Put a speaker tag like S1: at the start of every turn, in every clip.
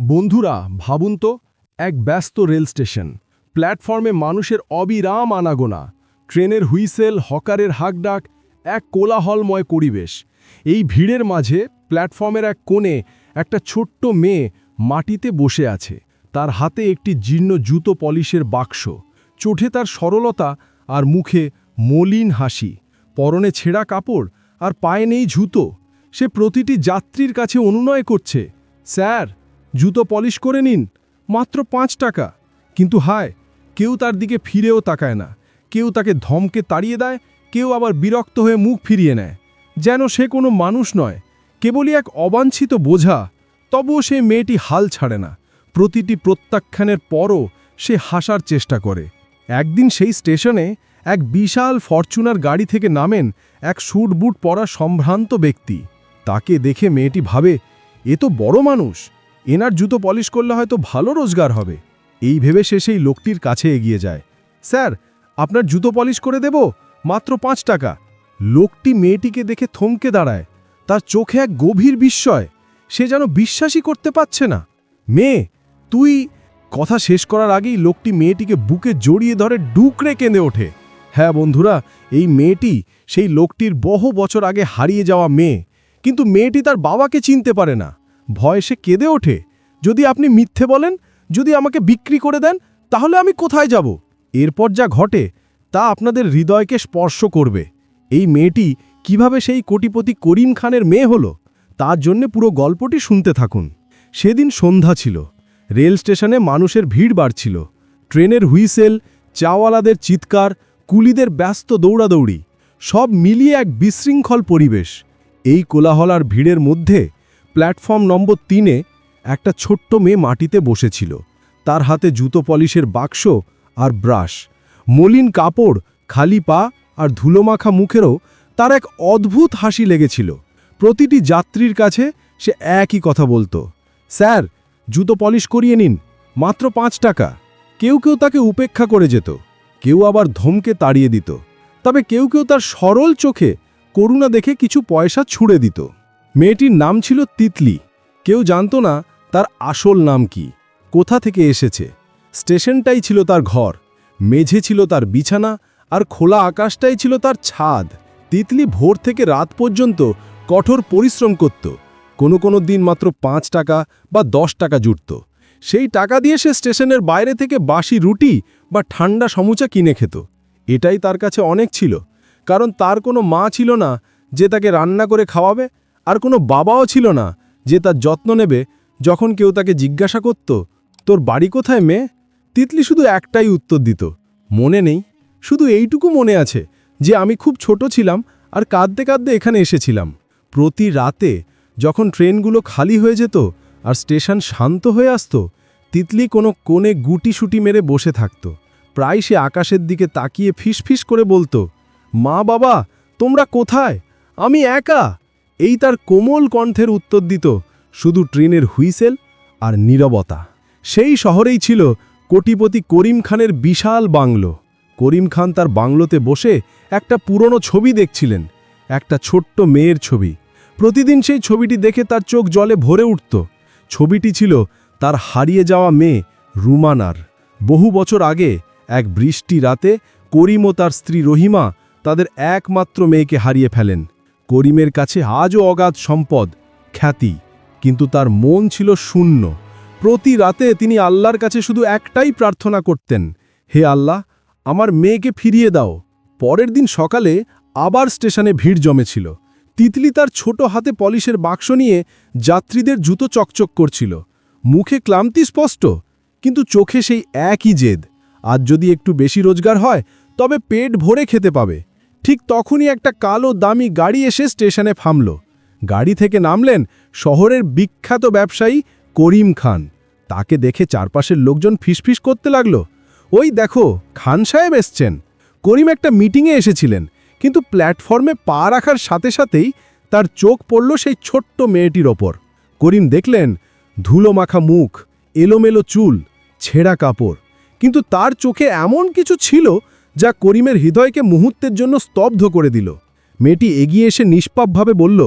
S1: বন্ধুরা, ভাবুন তো, এক ব্যস্ত রেল স্টেশন। প্ল্যাটফর্মে মানুষের অবিরাম আনাগোনা। ট্রেনের হুইসেল, হকারের হাকডাক, এক কোলাহলময় পরিবেশ। এই ভিড়ের মাঝে প্ল্যাটফর্মের এক কোণে একটা ছোট্ট মেয়ে মাটিতে বসে আছে। তার হাতে একটি জীর্ণ জুতো পলিশের বাক্স। চোঠে তার সরলতা আর মুখে মলিন হাসি। পরনে ছেঁড়া কাপড় আর পায়ে নেই জুতো। সে প্রতিটি যাত্রীর কাছে অনুনয় করছে। স্যার জুতো পলিশ করে নিন, মাত্র পাঁচ টাকা। কিন্তু হায়, কেউ তার দিকে ফিরেও তাকায় না। কেউ তাকে ধমকে তাড়িয়ে দেয়, কেউ আবার বিরক্ত হয়ে মুখ ফিরিয়ে নেয়। যেন সে কোনো মানুষ নয়, কেবলই এক অবাঞ্ছিত বোঝা। তবুও সে মেয়েটি হাল ছাড়ে না। প্রতিটি প্রত্যাখ্যানের পরও সে হাসার চেষ্টা করে। একদিন সেই স্টেশনে এক বিশাল ফরচুনার গাড়ি থেকে নামেন এক স্যুট বুট পরা সম্ভ্রান্ত ব্যক্তি। তাকে দেখে মেয়েটি ভাবে, এ তো বড় মানুষ। এনার জুতো পলিশ করলে হয়তো ভালো রোজগার হবে। এই ভেবে সে সেই লোকটির কাছে এগিয়ে যায়। স্যার, আপনার জুতো পলিশ করে দেব? মাত্র পাঁচ টাকা। লোকটি মেয়েটিকে দেখে থমকে দাঁড়ায়। তার চোখে এক গভীর বিস্ময়। সে যেন বিশ্বাসই করতে পারছে না। মেয়ে, তুই কথা শেষ করার আগেই লোকটি মেয়েটিকে বুকে জড়িয়ে ধরে ডুকরে কেঁদে ওঠে। হ্যাঁ বন্ধুরা, এই মেয়েটি সেই লোকটির বহু বছর আগে হারিয়ে যাওয়া মেয়ে। কিন্তু মেয়েটি তার বাবাকে চিনতে পারে না। ভয় সে কেঁদে ওঠে। যদি আপনি মিথ্যে বলেন, যদি আমাকে বিক্রি করে দেন, তাহলে আমি কোথায় যাব? এরপর যা ঘটে, তা আপনাদের হৃদয়কে স্পর্শ করবে। এই মেয়েটি কীভাবে সেই কোটিপতি করিম খানের মেয়ে হলো, তার জন্যে পুরো গল্পটি শুনতে থাকুন। সেদিন সন্ধ্যা ছিল। রেল স্টেশনে মানুষের ভিড় বাড়ছিল। ট্রেনের হুইসেল, চাওয়ালাদের চিৎকার, কুলিদের ব্যস্ত দৌড়াদৌড়ি, সব মিলিয়ে এক বিশৃঙ্খল পরিবেশ। এই কোলাহলার ভিড়ের মধ্যে প্ল্যাটফর্ম নম্বর তিনে একটা ছোট্ট মেয়ে মাটিতে বসেছিল। তার হাতে জুতো পলিশের বাক্স আর ব্রাশ। মলিন কাপড়, খালি পা আর ধুলোমাখা মুখেরও তার এক অদ্ভুত হাসি লেগেছিল। প্রতিটি যাত্রীর কাছে সে একই কথা বলতো। স্যার, জুতো পলিশ করিয়ে নিন, মাত্র পাঁচ টাকা। কেউ কেউ তাকে উপেক্ষা করে যেত। কেউ আবার ধমকে তাড়িয়ে দিত। তবে কেউ কেউ তার সরল চোখে করুণা দেখে কিছু পয়সা ছুঁড়ে দিত। মেয়েটির নাম ছিল তিতলি। কেউ জানত না তার আসল নাম কি। কোথা থেকে এসেছে? স্টেশনটাই ছিল তার ঘর। মেঝে ছিল তার বিছানা আর খোলা আকাশটাই ছিল তার ছাদ। তিতলি ভোর থেকে রাত পর্যন্ত কঠোর পরিশ্রম করত। কোনো কোনো দিন মাত্র পাঁচ টাকা বা দশ টাকা জুটত। সেই টাকা দিয়ে সে স্টেশনের বাইরে থেকে বাসি রুটি বা ঠান্ডা সমুচা কিনে খেত। এটাই তার কাছে অনেক ছিল। কারণ তার কোনো মা ছিল না যে তাকে রান্না করে খাওয়াবে আর কোনো বাবাও ছিল না যে তার যত্ন নেবে যখন কেউ তাকে জিজ্ঞাসা করত, তোর বাড়ি কোথায় মেয়ে? তিতলি শুধু একটাই উত্তর দিত, মনে নেই। শুধু এইটুকু মনে আছে যে আমি খুব ছোট ছিলাম আর কাঁদতে কাঁদতে এখানে এসেছিলাম। প্রতি রাতে যখন ট্রেনগুলো খালি হয়ে যেত আর স্টেশন শান্ত হয়ে আসত, তিতলি কোনো কোণে গুটি সুটি মেরে বসে থাকত। প্রায় সে আকাশের দিকে তাকিয়ে ফিসফিস করে বলতো, মা বাবা, তোমরা কোথায়? আমি একা। এই তার কোমল কণ্ঠের উত্তর দিত শুধু ট্রেনের হুইসেল আর নীরবতা। সেই শহরেই ছিল কোটিপতি করিম খানের বিশাল বাংলো। করিম খান তার বাংলোতে বসে একটা পুরনো ছবি দেখছিলেন, একটা ছোট্ট মেয়ের ছবি। প্রতিদিন সেই ছবিটি দেখে তার চোখ জলে ভরে উঠত। ছবিটি ছিল তার হারিয়ে যাওয়া মেয়ে রুমানার। বহু বছর আগে এক বৃষ্টি রাতে করিম ও তার স্ত্রী রহিমা তাদের একমাত্র মেয়েকে হারিয়ে ফেলেন। করিমের কাছে আজও অগাধ সম্পদ, খ্যাতি, কিন্তু তার মন ছিল শূন্য। প্রতি রাতে তিনি আল্লাহর কাছে শুধু একটাই প্রার্থনা করতেন, হে আল্লাহ, আমার মেয়েকে ফিরিয়ে দাও। পরের দিন সকালে আবার স্টেশনে ভিড় জমেছিল। তিতলি তার ছোট হাতে পলিশের বাক্স নিয়ে যাত্রীদের জুতো চকচক করছিল। মুখে ক্লান্তি স্পষ্ট, কিন্তু চোখে সেই একই জেদ, আজ যদি একটু বেশি রোজগার হয়, তবে পেট ভরে খেতে পাবে। ঠিক তখনই একটা কালো দামি গাড়ি এসে স্টেশনে থামল। গাড়ি থেকে নামলেন শহরের বিখ্যাত ব্যবসায়ী করিম খান। তাকে দেখে চারপাশের লোকজন ফিসফিস করতে লাগল। ওই দেখো, খান সাহেব এসছেন। করিম একটা মিটিংয়ে এসেছিলেন, কিন্তু প্ল্যাটফর্মে পা রাখার সাথে সাথেই তার চোখ পড়ল সেই ছোট্ট মেয়েটির ওপর। করিম দেখলেন ধুলো মাখা মুখ, এলোমেলো চুল, ছেঁড়া কাপড়। কিন্তু তার চোখে এমন কিছু ছিল যা করিমের হৃদয়কে মুহূর্তের জন্য স্তব্ধ করে দিল। মেয়েটি এগিয়ে এসে নিষ্পাপভাবে বলল,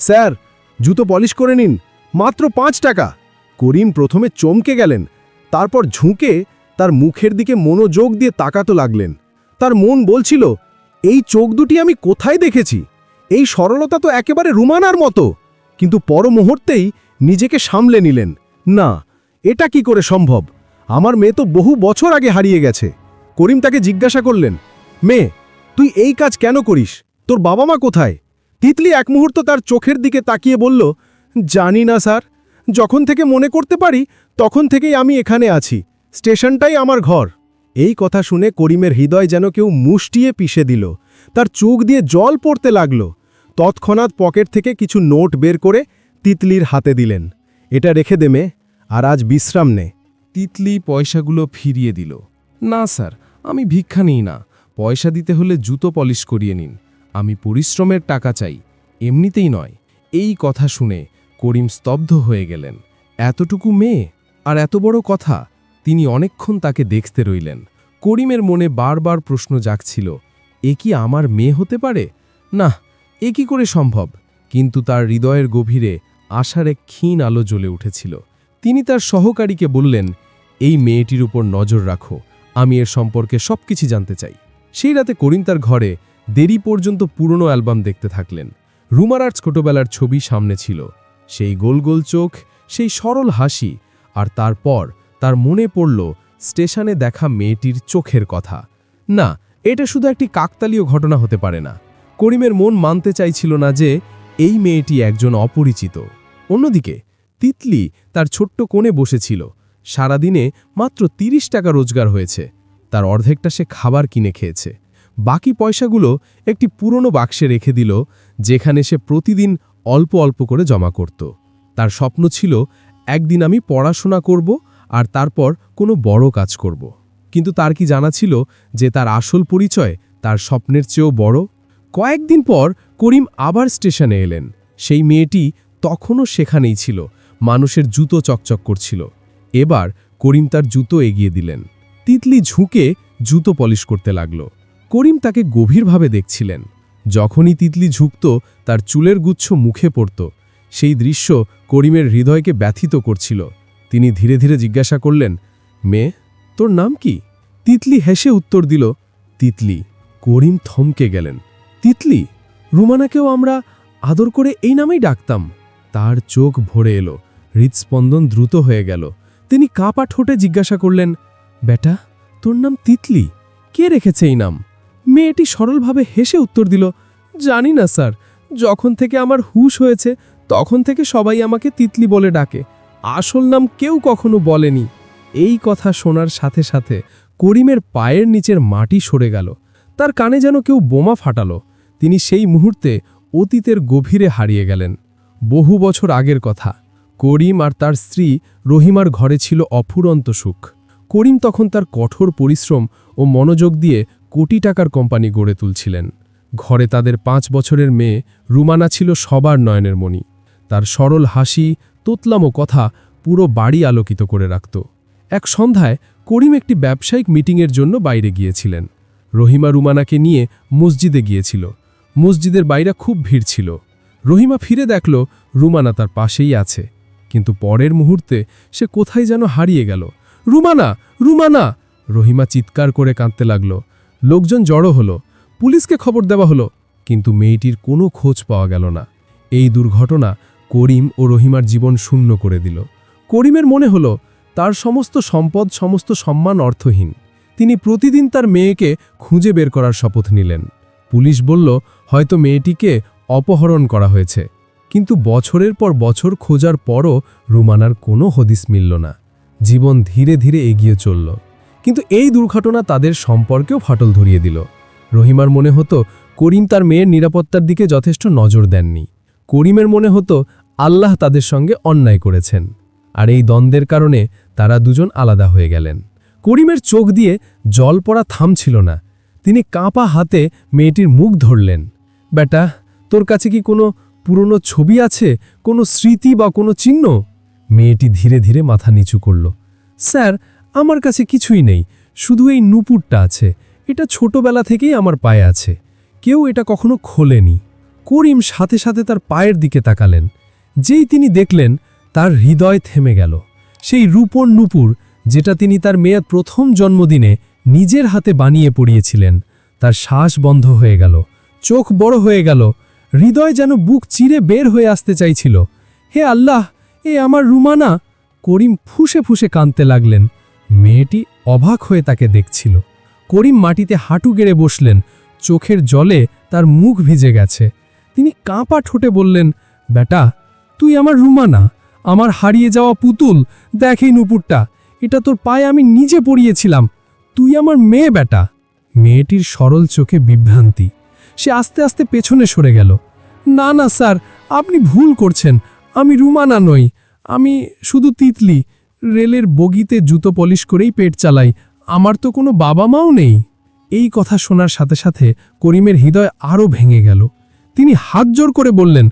S1: স্যার, জুতো পলিশ করে নিন, মাত্র পাঁচ টাকা।
S2: করিম প্রথমে চমকে গেলেন, তারপর ঝুঁকে তার মুখের দিকে মনোযোগ দিয়ে তাকাতে লাগলেন। তার মন বলছিল, এই চোখ দুটি আমি কোথায় দেখেছি? এই সরলতা তো একেবারে রুমানার মতো। কিন্তু পর মুহূর্তেই নিজেকে সামলে নিলেন, না, এটা কি করে সম্ভব? আমার মেয়ে তো বহু বছর আগে হারিয়ে গেছে। করিম তাকে জিজ্ঞাসা করলেন, মেয়ে, তুই এই কাজ কেন করিস? তোর বাবা মা কোথায়? তিতলি এক মুহূর্ত তার চোখের দিকে তাকিয়ে বলল, জানি না, স্যার। যখন থেকে মনে করতে পারি, তখন থেকেই আমি এখানে আছি। স্টেশনটাই আমার ঘর। এই কথা শুনে করিমের হৃদয় যেন কেউ মুষ্টিয়ে পিষে দিল। তার চোখ দিয়ে জল পড়তে লাগল। তৎক্ষণাৎ পকেট থেকে কিছু নোট বের করে তিতলির হাতে দিলেন। এটা রেখে দেমে আর আজ বিশ্রাম নে।
S1: তিতলি পয়সাগুলো ফিরিয়ে দিল। না, স্যার আমি ভিক্ষা নিই না। পয়সা দিতে হলে জুতো পলিশ করিয়ে নিন। আমি পরিশ্রমের টাকা চাই। এমনিতেই নয়। এই কথা শুনে করিম স্তব্ধ হয়ে গেলেন। এতটুকু মেয়ে? আর এত বড় কথা? তিনি অনেকক্ষণ তাকে দেখতে রইলেন। করিমের মনে বারবার প্রশ্ন জাগছিল, এ কি আমার মেয়ে হতে পারে? না, এ কি করে সম্ভব? কিন্তু তার হৃদয়ের গভীরে আশার এক ক্ষীণ আলো জ্বলে উঠেছিল। তিনি তার সহকারীকে বললেন, এই মেয়েটির উপর নজর রাখো। আমি এর সম্পর্কে সবকিছু জানতে চাই। সেই রাতে করিম তার ঘরে দেরি পর্যন্ত পুরনো অ্যালবাম দেখতে থাকলেন। রুমারার ছোটবেলার ছবি সামনে ছিল। সেই গোল গোল চোখ, সেই সরল হাসি, আর তারপর তার মনে পড়ল স্টেশনে দেখা মেয়েটির চোখের কথা। না, এটা শুধু একটি কাকতালীয় ঘটনা হতে পারে না। করিমের মন মানতে চাইছিল না যে এই মেয়েটি একজন অপরিচিত। অন্যদিকে তিতলি তার ছোট্ট কোণে বসেছিল। সারাদিনে মাত্র ৩০ টাকা রোজগার হয়েছে। তার অর্ধেকটা সে খাবার কিনে খেয়েছে। বাকি পয়সাগুলো একটি পুরনো বাক্সে রেখে দিল, যেখানে সে প্রতিদিন অল্প অল্প করে জমা করত। তার স্বপ্ন ছিল, একদিন আমি পড়াশোনা করব আর তারপর কোনো বড় কাজ করব। কিন্তু তার কি জানা ছিল যে তার আসল পরিচয় তার স্বপ্নের চেয়েও বড়? কয়েকদিন পর করিম আবার স্টেশনে এলেন। সেই মেয়েটি তখনও সেখানেই ছিল। মানুষের জুতো চকচক করছিল। এবার করিম তার জুতো এগিয়ে দিলেন। তিতলি ঝুঁকে জুতো পলিশ করতে লাগল। করিম তাকে গভীরভাবে দেখছিলেন। যখনই তিতলি ঝুঁকত, তার চুলের গুচ্ছ মুখে পড়ত। সেই দৃশ্য করিমের হৃদয়কে ব্যথিত করছিল। তিনি ধীরে ধীরে জিজ্ঞাসা করলেন, মেয়ে, তোর নাম কি? তিতলি হেসে উত্তর দিল, তিতলি, করিম থমকে গেলেন। তিতলি, রুমানাকেও আমরা আদর করে এই নামেই ডাকতাম। তার চোখ ভরে এলো হৃদস্পন্দন দ্রুত হয়ে গেল। তিনি কাপা ঠোঁটে জিজ্ঞাসা করলেন, বেটা, তোর নাম তিতলি? কে রেখেছে এই নাম? মেয়েটি সরলভাবে হেসে উত্তর দিল, জানি না, স্যার। যখন থেকে আমার হুশ হয়েছে, তখন থেকে সবাই আমাকে তিতলি বলে ডাকে। আসল নাম কেউ কখনো বলেনি। এই কথা শোনার সাথে সাথে করিমের পায়ের নিচের মাটি সরে গেল। তার কানে যেন কেউ বোমা ফাটালো। তিনি সেই মুহূর্তে অতীতের গভীরে হারিয়ে গেলেন। বহু বছর আগের কথা। করিম আর তার স্ত্রী রহিমার ঘরে ছিল অফুরন্ত সুখ। করিম তখন তার কঠোর পরিশ্রম ও মনোযোগ দিয়ে কোটি টাকার কোম্পানি গড়ে তুলছিলেন। ঘরে তাদের পাঁচ বছরের মেয়ে রুমানা ছিল সবার নয়নের মণি। তার সরল হাসি, তোতলামো কথা পুরো বাড়ি আলোকিত করে রাখত। এক সন্ধ্যায় করিম একটি ব্যবসায়িক মিটিংয়ের জন্য বাইরে গিয়েছিলেন। রহিমা রুমানাকে নিয়ে মসজিদে গিয়েছিল। মসজিদের বাইরে খুব ভিড় ছিল। রহিমা ফিরে দেখল রুমানা তার পাশেই আছে। কিন্তু পরের মুহূর্তে সে কোথায় যেন হারিয়ে গেল। রুমানা রুমানা! রহিমা চিৎকার করে কাঁদতে লাগল। লোকজন জড়ো হলো। পুলিশকে খবর দেওয়া হলো, কিন্তু মেয়েটির কোনো খোঁজ পাওয়া গেল না। এই দুর্ঘটনা করিম ও রহিমার জীবন শূন্য করে দিল। করিমের মনে হলো, তার সমস্ত সম্পদ, সমস্ত সম্মান অর্থহীন। তিনি প্রতিদিন তার মেয়েকে খুঁজে বের করার শপথ নিলেন। পুলিশ বলল, হয়তো মেয়েটিকে অপহরণ করা হয়েছে। কিন্তু বছরের পর বছর খোঁজার পরও রুমানার কোনো হদিস মিলল না। জীবন ধীরে ধীরে এগিয়ে চলল। কিন্তু এই দুর্ঘটনা তাদের সম্পর্কেও ফাটল ধরিয়ে দিল। রহিমার মনে হতো, করিম তার মেয়ের নিরাপত্তার দিকে যথেষ্ট নজর দেননি। করিমের মনে হতো, আল্লাহ তাদের সঙ্গে অন্যায় করেছেন। আর এই দ্বন্দ্বের কারণে তারা দুজন আলাদা হয়ে গেলেন। করিমের চোখ দিয়ে জল পড়া থামছিল না। তিনি কাঁপা হাতে মেয়েটির মুখ ধরলেন। বেটা, তোর কাছে কি কোনো পুরনো ছবি আছে? কোনো স্মৃতি বা কোনো চিহ্ন? মেয়েটি ধীরে ধীরে মাথা নিচু করল। স্যার, আমার কাছে কিছুই নেই। শুধু এই নুপুরটা আছে। এটা ছোটবেলা থেকেই আমার পায়ে আছে। কেউ এটা কখনো খোলেনি। করিম সাথে সাথে তার পায়ের দিকে তাকালেন। যেই তিনি দেখলেন, তার হৃদয় থেমে গেল।
S3: সেই রূপর নুপুর, যেটা তিনি তার মেয়ের প্রথম জন্মদিনে নিজের হাতে বানিয়ে পড়িয়েছিলেন, তার শ্বাস বন্ধ হয়ে গেল। চোখ বড় হয়ে গেল। হৃদয় যেন বুক চিরে বের হয়ে আসতে চাইছিল। হে আল্লাহ, এ আমার রুমানা! করিম ফুসে ফুসে কাঁদতে লাগলেন। মেয়েটি অবাক হয়ে তাকে দেখছিল। করিম মাটিতে হাঁটু গেড়ে বসলেন। চোখের জলে তার মুখ ভিজে গেছে। তিনি কাঁপা ঠোঁটে বললেন, বেটা, তুই আমার রুমানা। আমার হারিয়ে যাওয়া পুতুল। দেখ এই নুপুরটা। এটা তোর পায়ে আমি নিজে পড়িয়েছিলাম। তুই আমার মেয়ে, বেটা। মেয়েটির সরল চোখে বিভ্রান্তি। সে আস্তে আস্তে পেছনে সরে গেল। না না, স্যার, আপনি ভুল করছেন। আমি রুমানা নই। আমি শুধু তিতলি। রেলের বগিতে জুতো পলিশ করেই পেট চালাই। আমার তো কোনো বাবা মাও নেই। এই কথা শোনার সাথে সাথে করিমের হৃদয় আরও ভেঙে গেল। তিনি হাত জোর করে বললেন,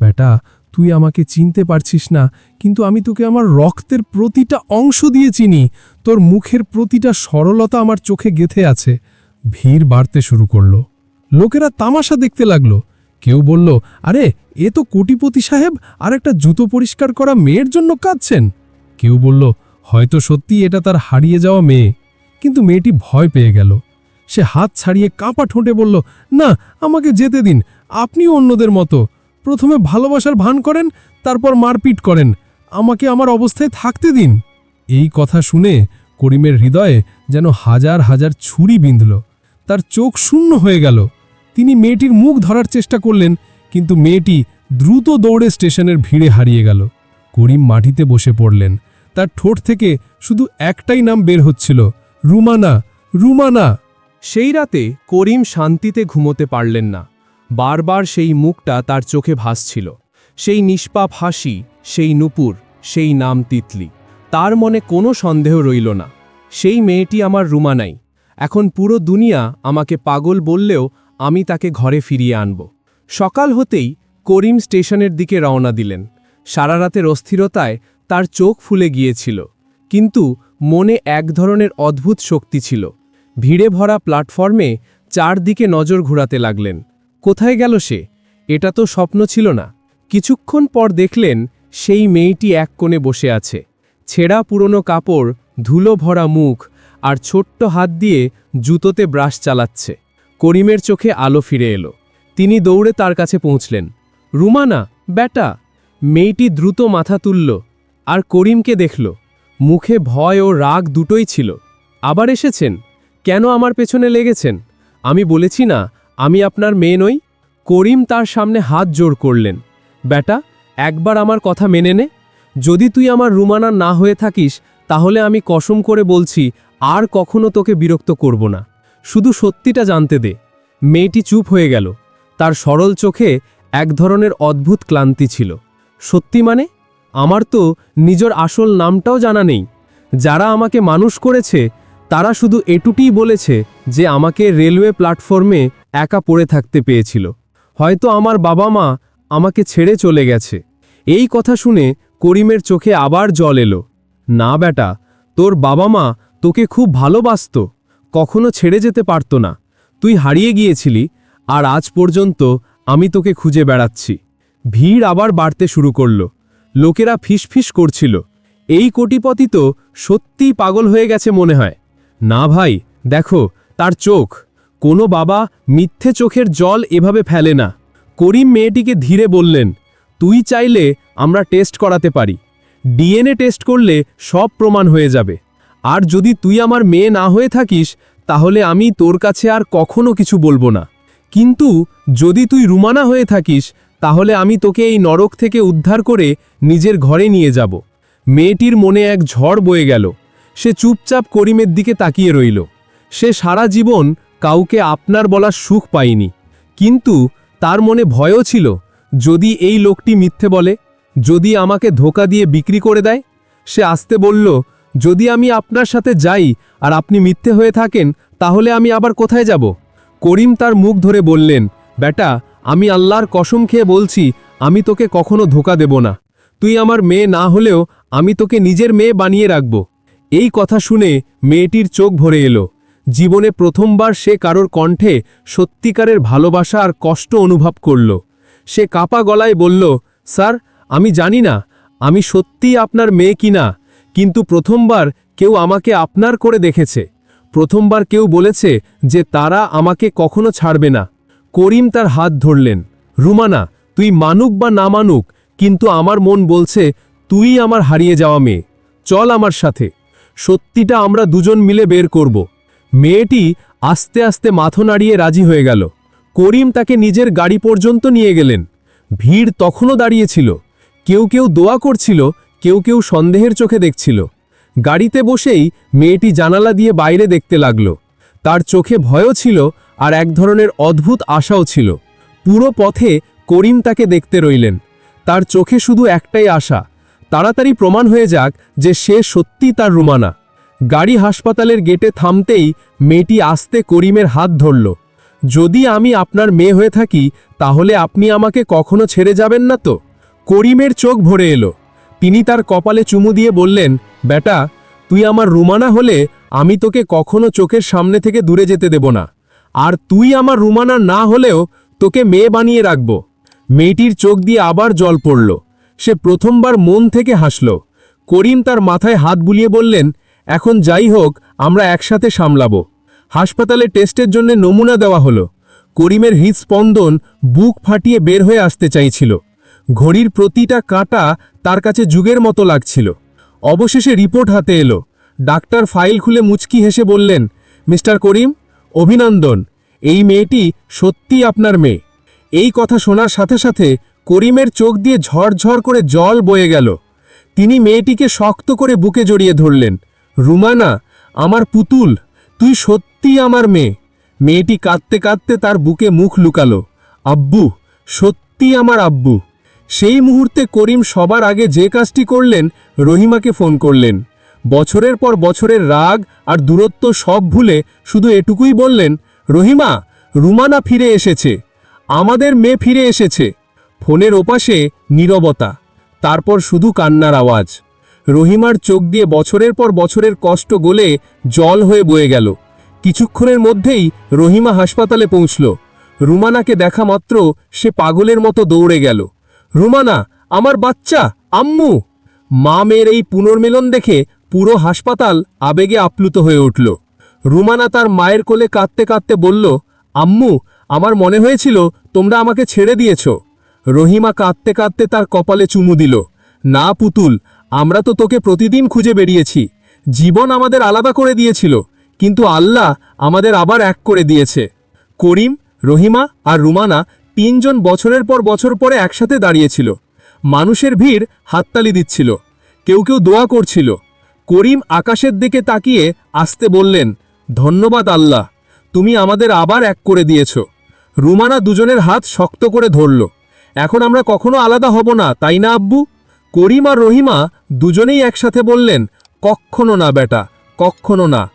S3: বেটা, তুই আমাকে চিনতে পারছিস না, কিন্তু আমি তোকে আমার রক্তের প্রতিটা অংশ দিয়ে চিনি। তোর মুখের প্রতিটা সরলতা আমার চোখে গেথে আছে। ভিড় বাড়তে শুরু করল। লোকেরা তামাশা দেখতে লাগল। কেউ বলল, আরে, এ তো কোটিপতি সাহেব, আর একটা জুতো পরিষ্কার করা মেয়ের জন্য কাঁদছেন। কেউ বলল, হয়তো সত্যি এটা তার হারিয়ে যাওয়া মেয়ে। কিন্তু মেয়েটি ভয় পেয়ে গেল। সে হাত ছাড়িয়ে কাঁপা ঠোঁটে বলল, না, আমাকে যেতে দিন, আপনিও অন্যদের মতো। প্রথমে ভালোবাসার ভান করেন, তারপর মারপিট করেন। আমাকে আমার অবস্থায় থাকতে দিন। এই কথা শুনে করিমের হৃদয়ে যেন হাজার হাজার ছুরি বিঁধল। তার চোখ শূন্য হয়ে গেল। তিনি মেয়েটির মুখ ধরার চেষ্টা করলেন, কিন্তু মেয়েটি দ্রুত দৌড়ে স্টেশনের ভিড়ে হারিয়ে গেল। করিম মাটিতে বসে পড়লেন। তার ঠোঁট থেকে শুধু একটাই নাম বের হচ্ছিল, রুমানা রুমানা।
S1: সেই রাতে করিম শান্তিতে ঘুমোতে পারলেন না। বারবার সেই মুখটা তার চোখে ভাসছিল। সেই নিষ্পাপ হাসি, সেই নুপুর, সেই নাম তিতলি। তার মনে কোনো সন্দেহ রইল না। সেই মেয়েটি আমার রুমানাই। এখন পুরো দুনিয়া আমাকে পাগল বললেও আমি তাকে ঘরে ফিরিয়ে আনব। সকাল হতেই করিম স্টেশনের দিকে রওনা দিলেন। সারা রাতের অস্থিরতায় তার চোখ ফুলে গিয়েছিল। কিন্তু মনে এক ধরনের অদ্ভুত শক্তি ছিল। ভিড়ে ভরা প্ল্যাটফর্মে চারদিকে নজর ঘুরাতে লাগলেন। কোথায় গেল সে? এটা তো স্বপ্ন ছিল না। কিছুক্ষণ পর দেখলেন সেই মেয়েটি এক কোণে বসে আছে। ছেঁড়া পুরনো কাপড়, ধুলো ভরা মুখ আর ছোট্ট হাত দিয়ে জুতোতে ব্রাশ চালাচ্ছে। করিমের চোখে আলো ফিরে এলো। তিনি দৌড়ে তার কাছে পৌঁছলেন। রুমানা, ব্যাটা! মেয়েটি দ্রুত মাথা তুলল আর করিমকে দেখল। মুখে ভয় ও রাগ দুটোই ছিল। আবার এসেছেন? কেন আমার পেছনে লেগেছেন? আমি বলেছি না, আমি আপনার মেয়ে নই। করিম তার সামনে হাত জোর করলেন। ব্যাটা, একবার আমার কথা মেনে নে। যদি তুই আমার রুমানা না হয়ে থাকিস, তাহলে আমি কসম করে বলছি, আর কখনো তোকে বিরক্ত করব না। শুধু সত্যিটা জানতে দে। মেয়েটি চুপ হয়ে গেল। তার সরল চোখে এক ধরনের অদ্ভুত ক্লান্তি ছিল। সত্যি মানে? আমার তো নিজের আসল নামটাও জানা নেই। যারা আমাকে মানুষ করেছে, তারা শুধু এটুটিই বলেছে যে আমাকে রেলওয়ে প্ল্যাটফর্মে একা পড়ে থাকতে পেয়েছিল। হয়তো আমার বাবা মা আমাকে ছেড়ে চলে গেছে। এই কথা শুনে করিমের চোখে আবার জল এলো। না বেটা, তোর বাবা মা তোকে খুব ভালোবাসত। কখনো ছেড়ে যেতে পারত না। তুই হারিয়ে গিয়েছিলি, আর আজ পর্যন্ত আমি তোকে খুঁজে বেড়াচ্ছি। ভিড় আবার বাড়তে শুরু করল। লোকেরা ফিসফিস করছিল। এই কোটিপতি তো সত্যিই পাগল হয়ে গেছে মনে হয়। না ভাই, দেখো, তার চোখ। কোনো বাবা মিথ্যে চোখের জল এভাবে ফেলে না। করিম মেয়েটিকে ধীরে বললেন, তুই চাইলে আমরা টেস্ট করাতে পারি। ডিএনএ টেস্ট করলে সব প্রমাণ হয়ে যাবে। আর যদি তুই আমার মেয়ে না হয়ে থাকিস, তাহলে আমি তোর কাছে আর কখনো কিছু বলব না। কিন্তু যদি তুই রুমানা হয়ে থাকিস, তাহলে আমি তোকে এই নরক থেকে উদ্ধার করে নিজের ঘরে নিয়ে যাব। মেয়েটির মনে এক ঝড় বয়ে গেল। সে চুপচাপ করিমের দিকে তাকিয়ে রইল। সে সারা জীবন কাউকে আপনার বলার সুখ পায়নি। কিন্তু তার মনে ভয়ও ছিল, যদি এই লোকটি মিথ্যে বলে, যদি আমাকে ধোকা দিয়ে বিক্রি করে দেয়, সে আসতে বলল যদি আমি আপনার সাথে যাই আর আপনি মিথ্যে হয়ে থাকেন, তাহলে আমি আবার কোথায় যাব? করিম তার মুখ ধরে বললেন, বেটা, আমি আল্লাহর কসম খেয়ে বলছি, আমি তোকে কখনো ধোকা দেব না। তুই আমার মেয়ে না হলেও আমি তোকে নিজের মেয়ে বানিয়ে রাখব। এই কথা শুনে মেয়েটির চোখ ভরে এলো। জীবনে প্রথমবার সে কারোর কণ্ঠে সত্যিকারের ভালোবাসা আর কষ্ট অনুভব করল। সে কাপা গলায় বলল, স্যার, আমি জানি না, আমি সত্যিই আপনার মেয়ে কিনা। কিন্তু প্রথমবার কেউ আমাকে আপনার করে দেখেছে। প্রথমবার কেউ বলেছে যে তারা আমাকে কখনো ছাড়বে না। করিম তার হাত ধরলেন, রুমানা, তুই মানুক বা না মানুক, কিন্তু আমার মন বলছে তুই আমার হারিয়ে যাওয়া মেয়ে। চল আমার সাথে। সত্যিটা আমরা দুজন মিলে বের করব। মেয়েটি আস্তে আস্তে মাথো নাড়িয়ে রাজি হয়ে গেল। করিম তাকে নিজের গাড়ি পর্যন্ত নিয়ে গেলেন। ভিড় তখনও দাঁড়িয়েছিল। কেউ কেউ দোয়া করছিল কেউ কেউ সন্দেহের চোখে দেখছিল। গাড়িতে বসেই মেয়েটি জানালা দিয়ে বাইরে দেখতে লাগল। তার চোখে ভয়ও ছিল আর এক ধরনের অদ্ভুত আশাও ছিল। পুরো পথে করিম তাকে দেখতে রইলেন। তার চোখে শুধু একটাই আশা, তাড়াতাড়ি প্রমাণ হয়ে যাক যে সে সত্যি তার রুমানা। গাড়ি হাসপাতালের গেটে থামতেই মেয়েটি আস্তে করিমের হাত ধরল। যদি আমি আপনার মেয়ে হয়ে থাকি, তাহলে আপনি আমাকে কখনো ছেড়ে যাবেন না তো? করিমের চোখ ভরে এলো। তিনি তার কপালে চুমু দিয়ে বললেন, বেটা, তুই আমার রুমানা হলে আমি তোকে কখনো চোখের সামনে থেকে দূরে যেতে দেব না। আর তুই আমার রুমানা না হলেও তোকে মেয়ে বানিয়ে রাখব। মেয়েটির চোখ দিয়ে আবার জল পড়ল। সে প্রথমবার মন থেকে হাসল। করিম তার মাথায় হাত বুলিয়ে বললেন, এখন যাই হোক, আমরা একসাথে সামলাবো। হাসপাতালে টেস্টের জন্য নমুনা দেওয়া হলো। করিমের হৃদস্পন্দন বুক ফাটিয়ে বের হয়ে আসতে চাইছিল। ঘড়ির প্রতিটা কাঁটা তার কাছে যুগের মতো লাগছিল। অবশেষে রিপোর্ট হাতে এলো। ডাক্তার ফাইল খুলে মুচকি হেসে বললেন, মিস্টার করিম, অভিনন্দন। এই মেয়েটি সত্যি আপনার মেয়ে। এই কথা শোনার সাথে সাথে করিমের চোখ দিয়ে ঝরঝর করে জল বয়ে গেল। তিনি মেয়েটিকে শক্ত করে বুকে জড়িয়ে ধরলেন, রুমানা, আমার পুতুল, তুই সত্যি আমার মেয়ে। মেয়েটি কাঁদতে কাঁদতে তার বুকে মুখ লুকালো, আব্বু সত্যি আমার আব্বু। সেই মুহূর্তে করিম সবার আগে যে কাজটি করলেন, রহিমাকে ফোন করলেন। বছরের পর বছরের রাগ আর দূরত্ব সব ভুলে শুধু এটুকুই বললেন, রহিমা, রুমানা ফিরে এসেছে। আমাদের মেয়ে ফিরে এসেছে। ফোনের ওপাশে নীরবতা, তারপর শুধু কান্নার আওয়াজ। রহিমার চোখ দিয়ে বছরের পর বছরের কষ্ট গলে জল হয়ে বয়ে গেল। কিছুক্ষণের মধ্যেই রহিমা হাসপাতালে পৌঁছল। রুমানাকে দেখা মাত্র সে পাগলের মতো দৌড়ে গেল। রুমানা, আমার বাচ্চা, আম্মু। মা মেয়ের এই পুনর্মিলন দেখে পুরো হাসপাতাল আবেগে আপ্লুত হয়ে উঠল। রুমানা তার মায়ের কোলে কাঁদতে কাঁদতে বলল, আম্মু, আমার মনে হয়েছিল তোমরা আমাকে ছেড়ে দিয়েছ। রহিমা কাঁদতে কাঁদতে তার কপালে চুমু দিল, না পুতুল, আমরা তো তোকে প্রতিদিন খুঁজে বেরিয়েছি। জীবন আমাদের আলাদা করে দিয়েছিল, কিন্তু আল্লাহ আমাদের আবার এক করে দিয়েছে। করিম, রহিমা আর রুমানা তিনজন বছরের পর বছর পরে একসাথে দাঁড়িয়েছিল। মানুষের ভিড় হাততালি দিচ্ছিল। কেউ কেউ দোয়া করছিল। করিম আকাশের দিকে তাকিয়ে আসতে বললেন, ধন্যবাদ আল্লাহ, তুমি আমাদের আবার এক করে দিয়েছ। রুমানা দুজনের হাত শক্ত করে ধরল। এখন আমরা কখনো আলাদা হব না, তাই না আব্বু? করিম আর রহিমা দুজনেই একসাথে বললেন, কক্ষনো না বেটা, কক্ষনো না।